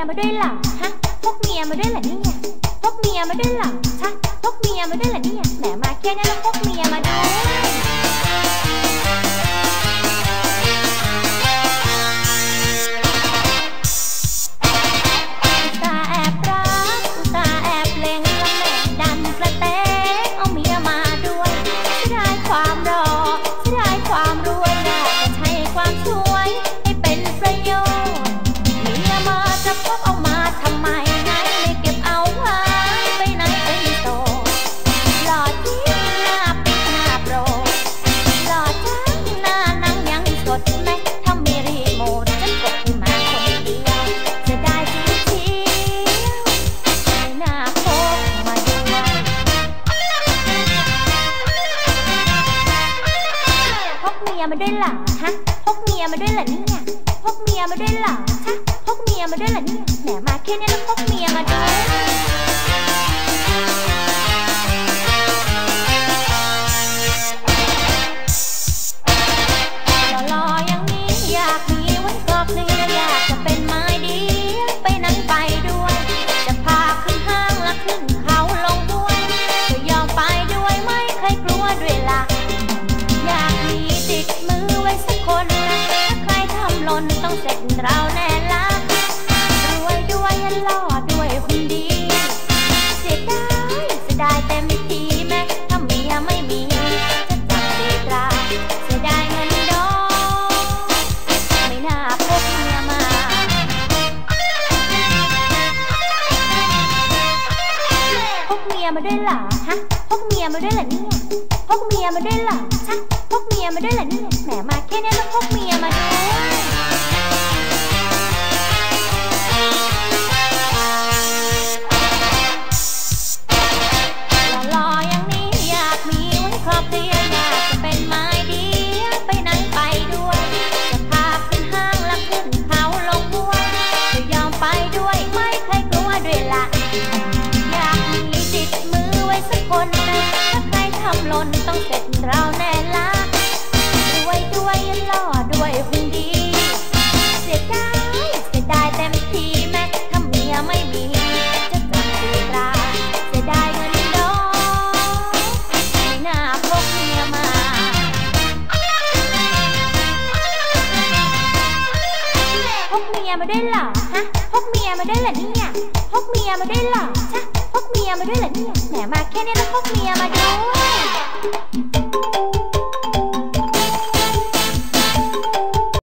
ยมาด้วยหรอฮะพกเมียมาด้วยหรอเนี่ยพกเมียมาด้วยหรอฮะพกเมียมาด้วยหรอเนี่ยแหมมาแค่นี้แล้วพกเม ยมาด้วยเหรอฮะพกเมียมาด้วยเหรอเนี่ยพกเมียมาด้วยเหรอฮะพกเมียมาด้วยเหรอเนี่ยแหมมาแค่นี้ ร็จเราแน่ละรวยด้วยหล่อด้วยหุ่นดี เสียดายเสียดายเต็มทีแม้ถ้าเมียไม่มี จะจับตีตราเสียดายเงินดอกไม่น่าพกเมียมา พกเมียมาด้วยเหรอฮะ พกเมียมาด้วยเหรอเนี่ย พกเมียมาด้วยเหรอชะพกเมียมาด้วยเหรอเนี่ยแหมมาแค่นี้แล้วพกเมียมาด้วย นต้องเสร็จเราแน่ละรวยด้วยหล่อด้วยหุ่นดี เสียดายเสียดายเต็มทีแม้ถ้าเมียไม่มี จะจับตีตราเสียดายเงินดอกไม่น่าพกเมียมาพกเมียมาด้วยเหรอฮะพกเมียมาด้วยเหรอเนี่ยพกเมียมาด้วยเหรอชะพกเมียมาด้วยเหรอเนี่ยแหมมาแค่นี้แล้วพกเมียมาด้วย